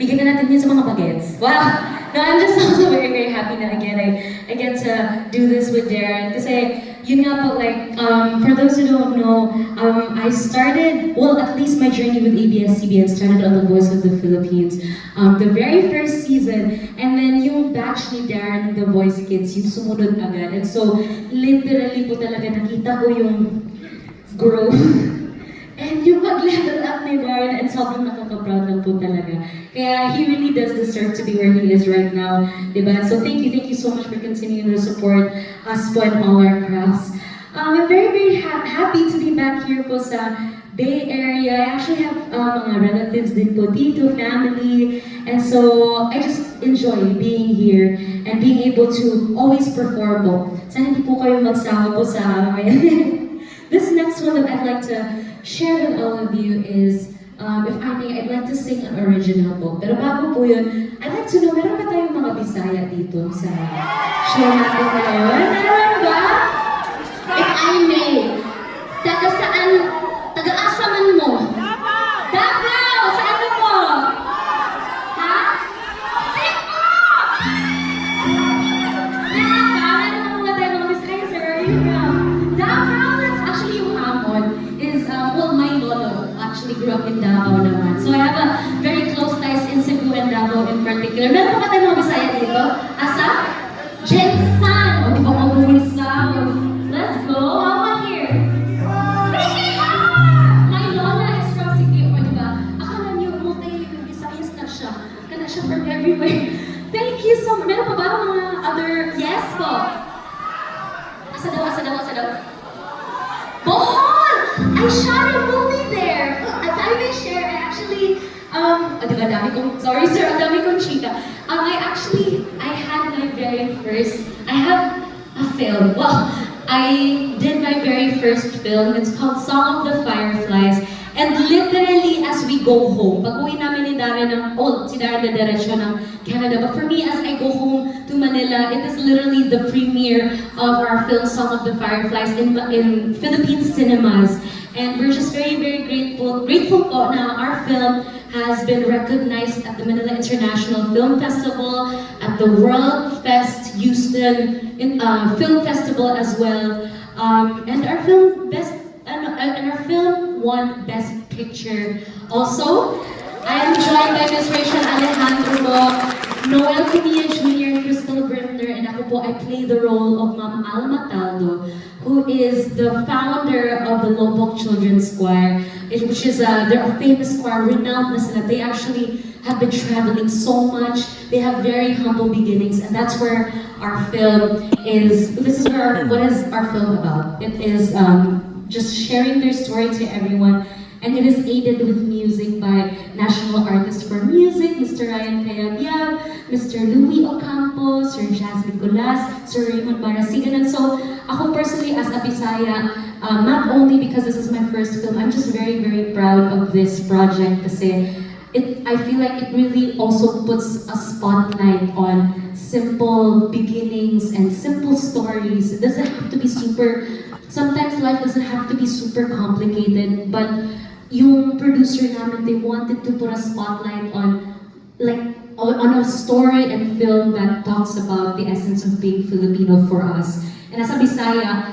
bigyan na natin yun sa mga bagets. Wow! No, I'm just also very, very happy na again I, I get to do this with Darren. Kasi, yun nga po, like, um, for those who don't know, um, I started, well, at least my journey with ABS-CBN started on The Voice of the Philippines. Um, the very first season, and then yung batch ni Darren The Voice Kids, yung sumunod agad. And so, literally po talaga nakita ko yung growth. Yung mag-level up ni Darren, and sobrang nakaka-proud lang po talaga. Kaya he really does deserve to be where he is right now, diba? So thank you, thank you so much for continuing to support us po in all our crafts. Um, I'm very, very ha- happy to be back here po sa Bay Area. I actually have um, mga relatives din po dito, family. And so I just enjoy being here and being able to always perform po. Sana hindi po kayo magsawa po sa amin. This next one that I'd like to share with all of you is, um, if I may, I'd like to sing an original po. Pero bago po yun, I'd like to know, meron ba tayong mga Bisaya dito sa show natin ngayon? Meron ba? If I may, taga saan, actually grew up in Davao naman. So I have a very close ties in Cebu and Davao in particular. Meron pa tayo mga Bisaya dito? Asa? Jensan! O, di ba mga? Let's go! How about here? My lola is from Sikihor, di ba? Akala niyo, multi Visayas na siya. Kana siya from everywhere. Thank you so much. Meron pa ba mga other... Yes po! Asa daw, asa daw, asa daw. Bohol! I shot a um, oh, di ba, dami kong, sorry sir, ang dami kong chika. Um, I actually, I had my very first, I have a film. Well, I did my very first film. It's called Song of the Fireflies. And literally, as we go home, pag uwi namin ni Darren ng, oh, si Darren na diretsyo ng Canada. But for me, as I go home to Manila, it is literally the premiere of our film Song of the Fireflies in, in Philippine cinemas. And we're just very, very grateful, grateful po na our film has been recognized at the Manila International Film Festival, at the World Fest Houston in, uh, Film Festival as well. Um, and our film best and, and our film won Best Picture. Also, I am joined by Ms. Rachel Alejandro Noel Cunilla Jr., Crystal Brimner, and ako po, I play the role who is the founder of the Lobok Children's Choir, which is a, they're a famous choir, renowned na. They actually have been traveling so much. They have very humble beginnings, and that's where our film is. This is where our, what is our film about? It is um, just sharing their story to everyone. And it is aided with music by National Artist for Music, Mr. Ryan Cayabyab, Mr. Louis Ocampo, Sir Jazz Nicolas, Sir Raymond Marasigan. And so, ako personally as a Bisaya, um, not only because this is my first film, I'm just very, very proud of this project kasi it, I feel like it really also puts a spotlight on simple beginnings and simple stories. It doesn't have to be super, sometimes life doesn't have to be super complicated, but yung producer namin, they wanted to put a spotlight on like on a story and film that talks about the essence of being Filipino for us. And as a Bisaya,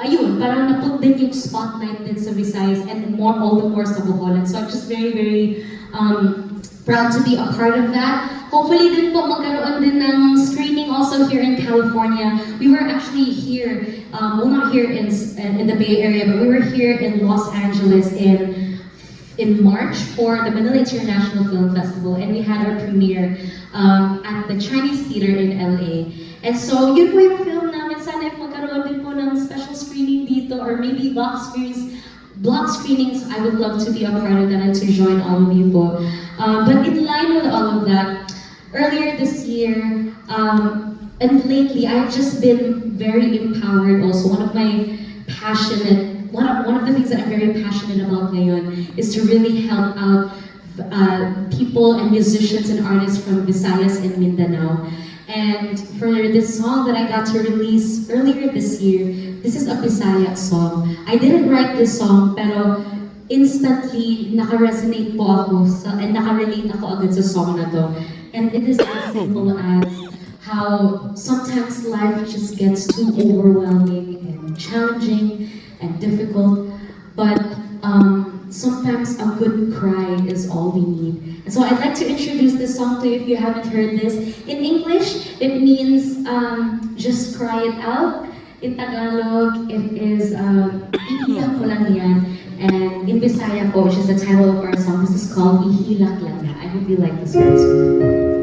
ayun, parang naput din yung spotlight din sa Visayas and more, all the more sa Bohol. So I'm just very, very um, proud to be a part of that. Hopefully din po magkaroon din ng screening also here in California. We were actually here, um, well not here in, in the Bay Area, but we were here in Los Angeles in in March for the Manila International Film Festival and we had our premiere um, at the Chinese Theater in LA. And so, yun po yung film namin. Sana if magkaroon din po ng special screening dito or maybe block screens, block screenings, I would love to be a part of that and to join all of you po. Um, but in line with all of that, earlier this year, um, and lately, I've just been very empowered also. One of my passionate one of, one of the things that I'm very passionate about ngayon is to really help out uh, people and musicians and artists from Visayas and Mindanao. And for this song that I got to release earlier this year, this is a Bisaya song. I didn't write this song, pero instantly naka-resonate po ako sa, and naka-relate ako agad sa song na to. And it is as simple as how sometimes life just gets too overwhelming challenging and difficult, but um, sometimes a good cry is all we need. And so I'd like to introduce this song to you if you haven't heard this. In English, it means um, just cry it out. In Tagalog, it is um, Iiyak yan. And in Bisaya po, which is the title of our song, this is called Ihilak lang. I hope you like this one.